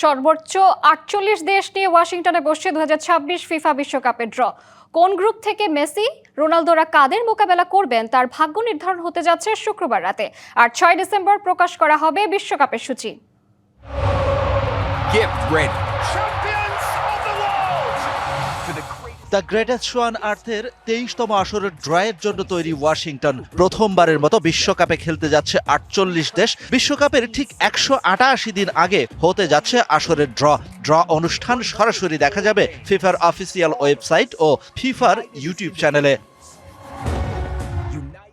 সর্বোচ্চ আটচল্লিশ দেশ নিয়ে ওয়াশিংটনে বসছে দু হাজার ছাব্বিশ ফিফা বিশ্বকাপের ড্র। কোন গ্রুপ থেকে মেসি, রোনালদোরা কাদের মোকাবেলা করবেন তার ভাগ্য নির্ধারণ হতে যাচ্ছে শুক্রবার রাতে। আর ছয় ডিসেম্বর প্রকাশ করা হবে বিশ্বকাপের সূচি। দ্য গ্রেটেস্ট শোয়ান আর্থের তেইশতম আসরের ড্রয়ের জন্য তৈরি ওয়াশিংটন প্রথমবারের মতো বিশ্বকাপে খেলতে যাচ্ছে আটচল্লিশ দেশ। বিশ্বকাপের ঠিক একশো আটাশি দিন আগে হতে যাচ্ছে আসরের ড্র ড্র অনুষ্ঠান সরাসরি দেখা যাবে ফিফার অফিসিয়াল ওয়েবসাইট ও ফিফার ইউটিউব চ্যানেলে।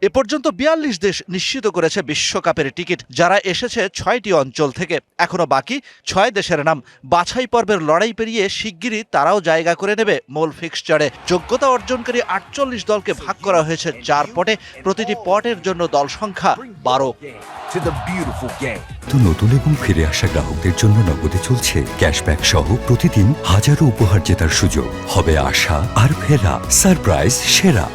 এ পর্যন্ত বিয়াল্লিশ দেশ নিশ্চিত করেছে বিশ্বকাপের টিকিট, যারা এসেছে ছয়টি অঞ্চল থেকে। এখনও বাকি ছয় দেশের নাম। বাছাই পর্বের লড়াই পেরিয়ে শিগগিরই তারাও জায়গা করে নেবে মূল ফিক্সচারে যোগ্যতা অর্জনকারী আটচল্লিশ দলকে ভাগ করা হয়েছে চার পটে। প্রতিটি পটের জন্য দল সংখ্যা বারো। নতুন এবং ফিরে আসা গ্রাহকদের জন্য নগদে চলছে ক্যাশব্যাক সহ প্রতিদিন হাজারো উপহার জেতার সুযোগ। হবে আশা আর ফেরা। সারপ্রাইজ সেরা।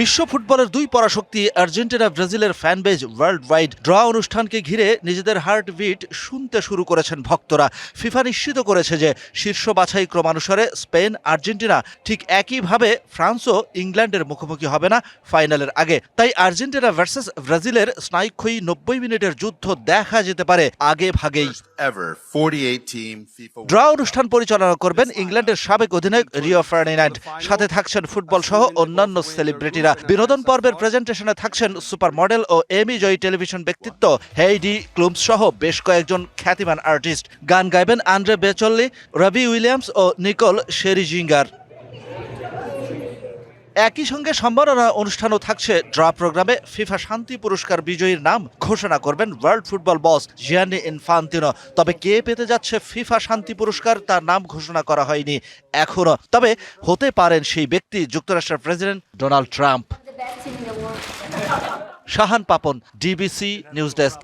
বিশ্ব ফুটবলের দুই পরাশক্তি আর্জেন্টিনা ব্রাজিলের ফ্যানবেজ ওয়ার্ল্ড ওয়াইড ড্র অনুষ্ঠানকে ঘিরে নিজেদের হার্টবিট শুনতে শুরু করেছেন ভক্তরা। ফিফা নিশ্চিত করেছে যে শীর্ষ বাছাই ক্রমানুসারে স্পেন আর্জেন্টিনা ঠিক একইভাবে ফ্রান্সও ইংল্যান্ডের মুখোমুখি হবে না ফাইনালের আগে। তাই আর্জেন্টিনা ভার্সেস ব্রাজিলের স্নায়ুক্ষয়ী নব্বই মিনিটের যুদ্ধ দেখা যেতে পারে আগে ভাগেই। Ever 48 team FIFA ড্র অনুষ্ঠান পরিচালনা করবেন ইংল্যান্ডের সাবেক অধিনায়ক রিও ফার্ডিনান্ড। সাথে থাকছেন ফুটবল সহ অন্যান্য সেলিব্রিটিরা বিনোদন পর্বের প্রেজেন্টেশনে থাকছেন সুপার মডেল ও এমি জয়ী টেলিভিশন ব্যক্তিত্ব হেইডি ক্লুমস সহ বেশ কয়েকজন খ্যাতিমান আর্টিস্ট গান গাইবেন আন্দ্রে বেচল্লি, রবি উইলিয়ামস ও নিকোল শেরিজিঙ্গার একই সঙ্গে সম্মাননা অনুষ্ঠানও থাকছে। ড্র প্রোগ্রামে ফিফা শান্তি পুরস্কার বিজয়ীর নাম ঘোষণা করবেন world football boss Gianni Infantino. তবে কে পেতে যাচ্ছে ফিফা শান্তি পুরস্কার তার নাম ঘোষণা করা হয়নি এখনও। তবে হতে পারেন সেই ব্যক্তি, যুক্তরাষ্ট্রের president Donald Trump. Shahan Papon, DBC news desk.